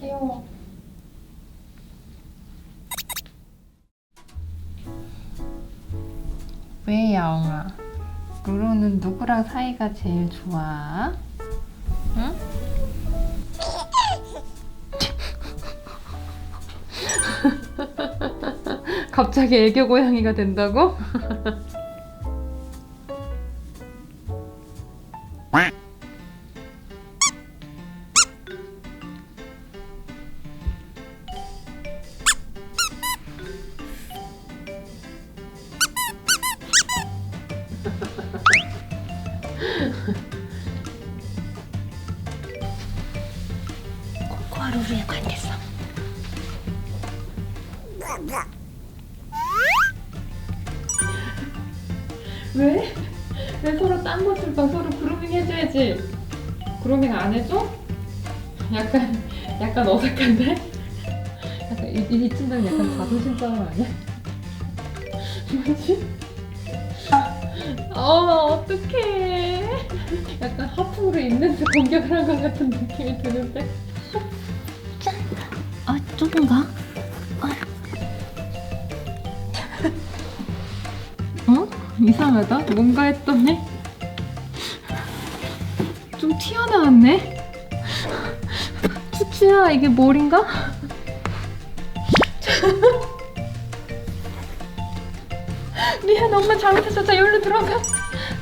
귀여워. 왜 야옹아? 루루는 누구랑 사이가 제일 좋아? 응? 갑자기 애교 고양이가 된다고? 코코아 루루에 관됐어. 왜? 왜 서로 딴 것을 봐? 서로 그루밍 해줘야지. 그루밍 안 해줘? 약간 약간 어색한데? 약간 이, 이 친구는 약간 자존심 싸움 아니야? 뭐지? 어 어떡해. 약간 하품으로 있는 데 공격을 한 것 같은 느낌이 드는데? 아, 좁은가? 어? 이상하다. 뭔가 했더니 좀 튀어나왔네. 추추야, 이게 뭘인가? 미안, 엄마 잘못했어. 자, 여기로 들어가.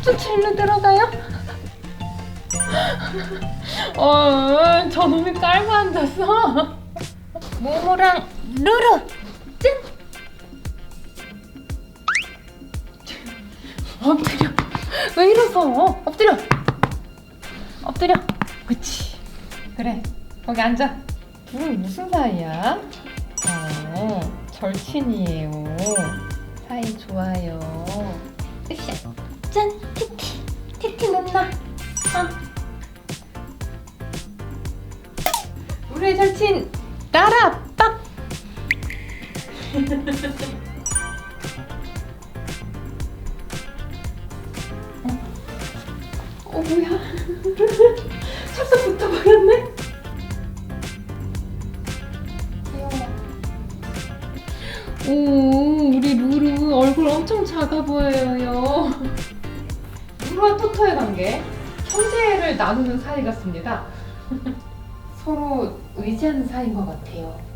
추추, 일로 들어가요. 어, 저놈이 깔고 앉았어. 모모랑 루루, 짠! 엎드려. 왜 이러서? 엎드려. 엎드려. 그치. 그래. 거기 앉아. 둘은 무슨 사이야? 어, 절친이에요. 사이 좋아요. 으쌰. 짠, 티티. 티티 눈나. 어. 우리의 절친, 따라, 빡! 어 뭐야? 찹쌀 붙어버렸네. 오 우리 루루 얼굴 엄청 작아 보여요. 루루와 토토의 관계 형제를 나누는 사이 같습니다. 서로 의지하는 사이인 것 같아요.